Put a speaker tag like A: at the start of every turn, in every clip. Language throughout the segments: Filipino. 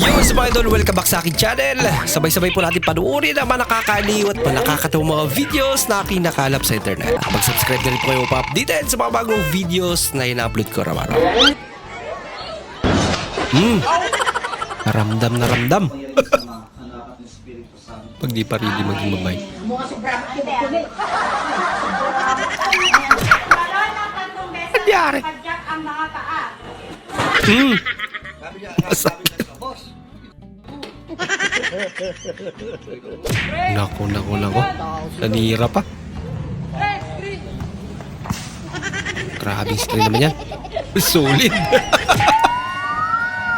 A: Yo, sa mga idol, welcome back sa aking channel. Sabay-sabay po natin panuorin ang mga nakakaliw at mga videos na kinakalap sa internet. Mag-subscribe na rin po kayo pa-updated sa mga bagong videos na ina-upload ko araw-araw. Hmm. Ramdam na ramdam. Pag di pa ready maging mabay. Nangyari? Hmm. Naku, naku, naku. Nanira pa. Grabe screen naman yan. Solid.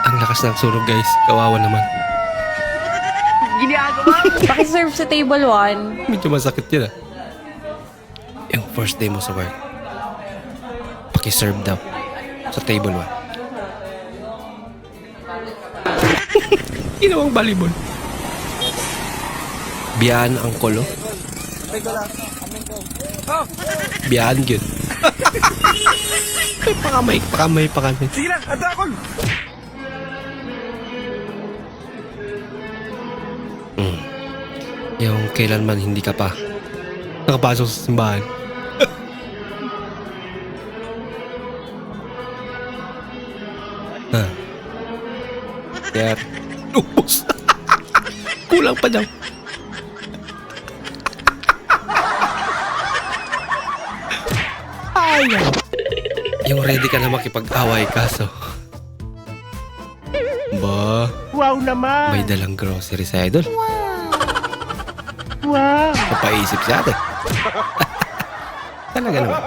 A: Ang lakas ng sunog guys. Kawawa naman.
B: Pakiserve sa table 1.
A: Medyo masakit yun ah. Yung first day mo sa work. Pakiserve daw. Sa table 1. Ginawang volleyball. Biyahan ang kolo. Biyahan yun. Ay, pakamay, pakamay, pakamay.
C: Sige na, adrakol!
A: Yung kailanman hindi ka pa nakapasok sa simbahan. ah.Yer. Ubus. Kulang pa daw. Ay, Yung ready ka na makipag-away kaso. Ba,
C: Wow naman!
A: may dalang grocery sa idol.
C: Wow!
A: Napaisip si ate. Talaga naman.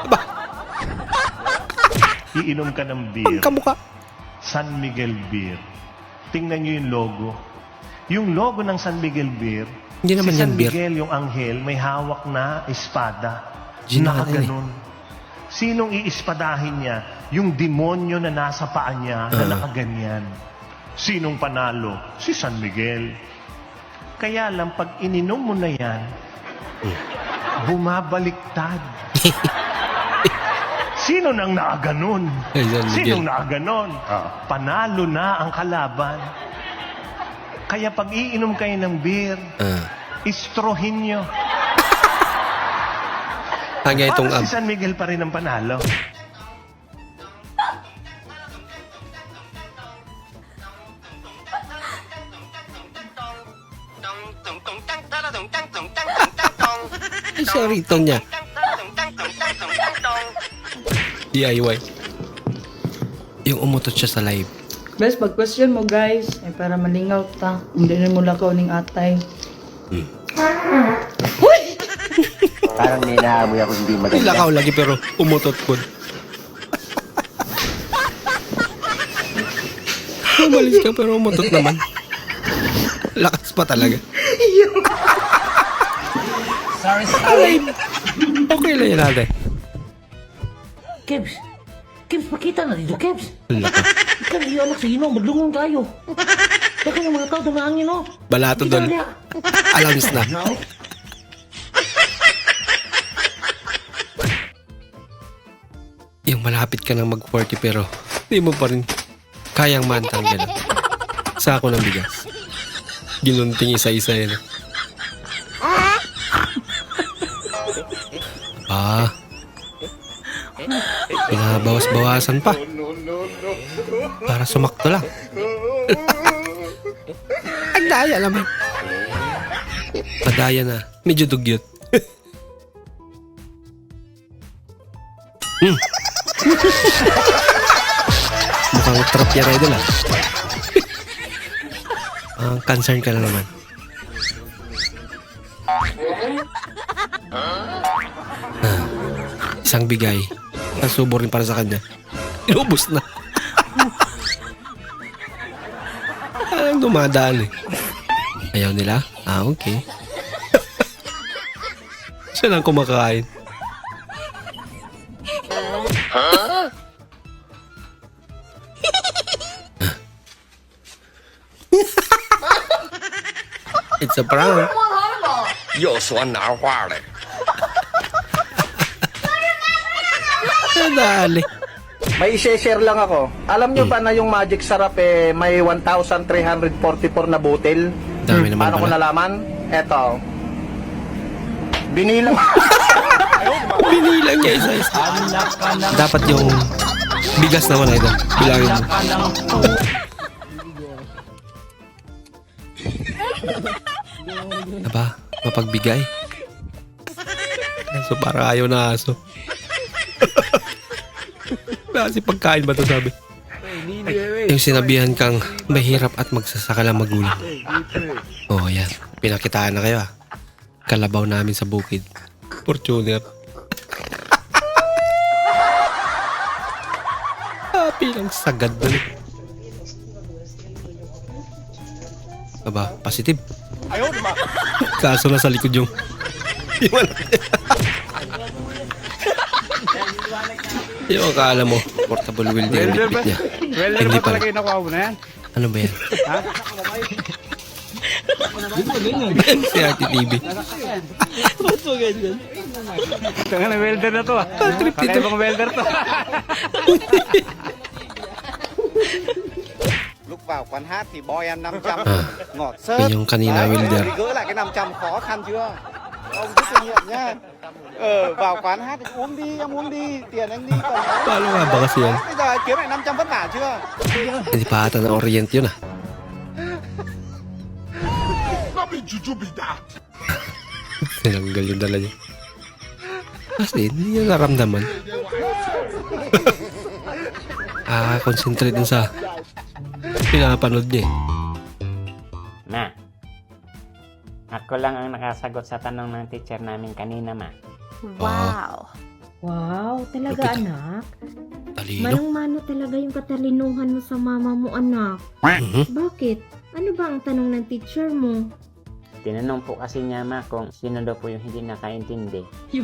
A: Aba,
C: Iinom ka ng beer.
A: kamukha.
C: San Miguel Beer. Tingnan nyo yung logo. Yung logo ng San Miguel Beer,
A: Hindi naman
C: si
A: yan
C: San
A: beer.
C: Miguel, yung anghel, may hawak na espada.
A: Rin eh.
C: Nakaganon. Sinong iispadahin niya? Yung demonyo na nasa paa niya na
A: Ah.
C: nakaganyan. Sinong panalo? Si San Miguel. Kaya lang, pag ininom mo na yan, bumabaliktad. Sino nang nakaganon?
A: Miguel.
C: Sinong nakaganon? Panalo na ang kalaban. Kaya pag iinom kayo ng beer,
A: Ah.
C: istrohin nyo.
A: Hanggang itong
C: Para
A: ab.
C: si San Miguel pa rin ang panalo.
A: Ay, siya rito niya. DIY. Yung umutot siya sa live.
D: Best, pag-question mo guys, ay para malingaw ta. Hindi na mo lakaw ning atay.
E: Parang may naamoy ako hindi maganda.
A: lakaw lagi pero umutot po. Umalis ka pero umutot naman. Lakas pa talaga.
E: Sorry,
A: Alive. Okay lang yan ate.
E: Kebs! Kebs, pakita na dito, Kebs! Ikaw yung anak sa ino, madlungon tayo. Teka yung mga tao, dumangin, no?
A: Balato doon. Alams na. Yung malapit ka nang mag-40 pero di mo pa rin kayang mantang gano'n. Sako ng bigas. Ginunting isa-isa yan. ah. Pinabawas-bawasan pa. Para sumakto lang. Ang daya naman. Madaya na. Medyo dugyot. hmm. Mukhang trap yan idol ah. Ang concern ka na naman. Ah, isang bigay. Nasubo rin para sa kanya. Inubos na. Parang dumadaan eh. Ayaw nila? Ah, okay. Siya lang kumakain. It's a prank.
F: 又说哪话嘞？
A: Nadali.
G: may i-share lang ako. Alam nyo ba na yung Magic Sarap eh, may 1,344 na butil?
A: Dami naman
G: Paano ko
A: pala.
G: nalaman? Eto. Binilang.
A: Binilang niya isa-isa. Dapat yung bigas naman ito. Bilangin mo. Aba, mapagbigay. So parang ayaw na aso. Kasi pagkain ba to sabi? Yung sinabihan kang mahirap at magsasaka lang magulang. Oh, yan. Pinakitaan na kayo ah. Kalabaw namin sa bukid. Fortuner. Happy lang sagad na. Aba, positive. Kaso na sa likod yung... yung yung akala mo, portable wheel din yung bitbit niya. Hindi pala. Ano ba yan? si Ate TV.
H: Tangan na welder na to ah.
A: trip dito.
H: Kakaibang welder to.
I: vào quán hát thì boy em 500
A: À.
I: ngọt sớt
A: yung kanina welder.
I: thì gỡ lại cái 500 khó khăn chưa ông rút kinh nghiệm nhá ờ, vào quán hát thì uống đi em uống đi tiền anh đi.
A: Paano nga ba kasi yan?
I: bây giờ kiếm lại 500 vất vả chưa
A: Hindi pa ata ng Orient yun ah. Tinanggal yung dala niya. Kasi hindi niya naramdaman. ah, concentrate dun sa pinapanood niya eh.
J: Ma, ako lang ang nakasagot sa tanong ng teacher namin kanina, ma.
B: Wow.
K: Wow, talaga
A: Lupit.
K: anak.
A: Talino.
K: Manong-mano talaga yung katalinuhan mo sa mama mo anak.
A: Mhm.
K: Bakit? Ano ba ang tanong ng teacher mo?
J: Tinanong po kasi niya, ma, kung sino daw po yung hindi nakaintindi.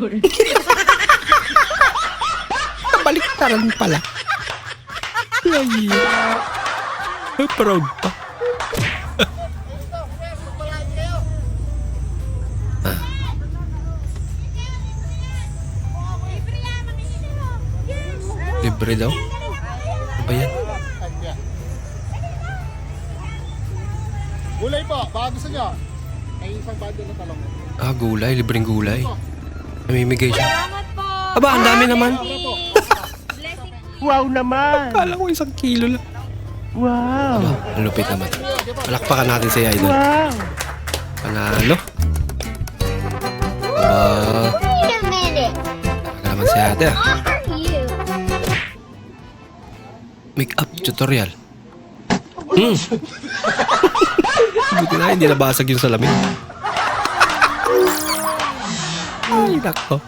A: Baliktaran pala. Ay, proud pa. ah. Libre daw? Ano ba yan?
H: Gulay po, baka gusto nyo. May isang bundle na talong.
A: Ah, gulay. Libreng gulay. Namimigay siya. Aba, ang dami naman.
C: Wow naman!
A: Kala ko isang kilo lang.
C: Wow!
A: Aba, ang lupit naman. Palakpakan natin si Idol.
C: Wow!
A: Panalo. Aba,
K: Wait a minute.
A: talaga naman si ate? Make-up tutorial. Hmm. Buti na, hindi nabasag yung salamin. Ay, nako.